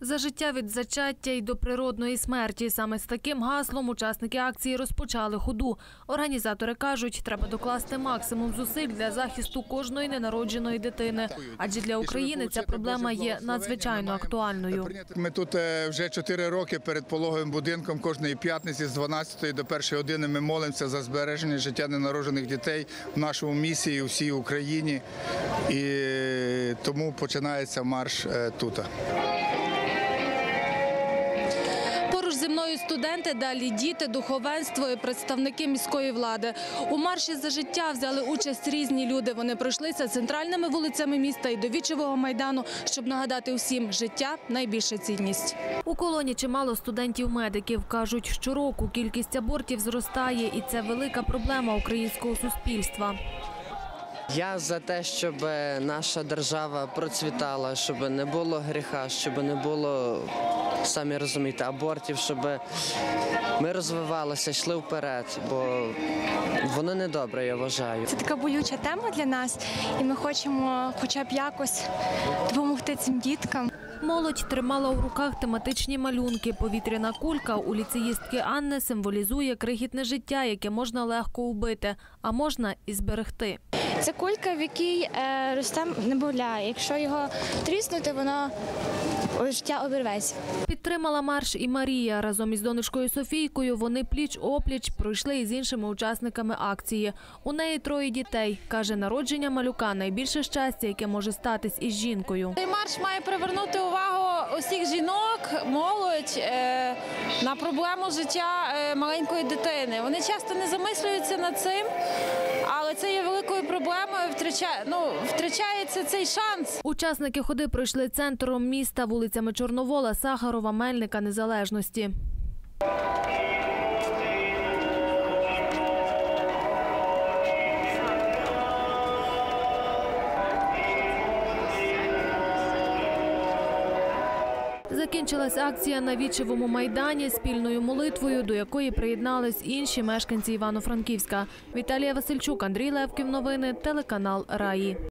За життя від зачаття й до природної смерті. Саме з таким гаслом учасники акції розпочали ходу. Організатори кажуть, треба докласти максимум зусиль для захисту кожної ненародженої дитини. Адже для України ця проблема є надзвичайно актуальною. Ми тут е, вже 4 роки перед пологовим будинком кожної п'ятниці з 12 до 1 години ми молимося за збереження життя ненароджених дітей в нашому місті і всій Україні. І тому починається марш е, зі мною студенти, далі діти, духовенство і представники міської влади. У марші за життя взяли участь різні люди. Вони пройшлися центральними вулицями міста і до Вічевого майдану, щоб нагадати усім, життя найбільша цінність. У колоні чимало студентів-медиків кажуть, щороку кількість абортів зростає, і це велика проблема українського суспільства. Я за те, щоб наша держава процвітала, щоб не було гріха, щоб не було, самі розумієте, абортів, щоб ми розвивалися, йшли вперед, бо воно не добре, я вважаю. Це така болюча тема для нас, і ми хочемо хоча б якось допомогти цим діткам. Молодь тримала у руках тематичні малюнки. Повітряна кулька у ліцеїстки Анни символізує крихітне життя, яке можна легко убити, а можна і зберегти. Це кулька, в якій е, росте немовля. Якщо його тріснути, воно життя обірветься. Підтримала марш і Марія. Разом із донечкою Софійкою вони пліч-опліч пройшли із іншими учасниками акції. У неї троє дітей. Каже, народження малюка найбільше щастя, яке може статись із жінкою. Цей марш має привернути увагу усіх жінок, молодь е, на проблему життя е, маленької дитини. Вони часто не замислюються над цим, але це є проблемою. Втрачає, ну, втрачається цей шанс. Учасники ходи пройшли центром міста вулицями Чорновола, Сахарова, Мельника, Незалежності. Закінчилась акція на Вічевому майдані спільною молитвою, до якої приєднались інші мешканці Івано-Франківська. Віталія Васильчук, Андрій Левків. Новини, телеканал Раї.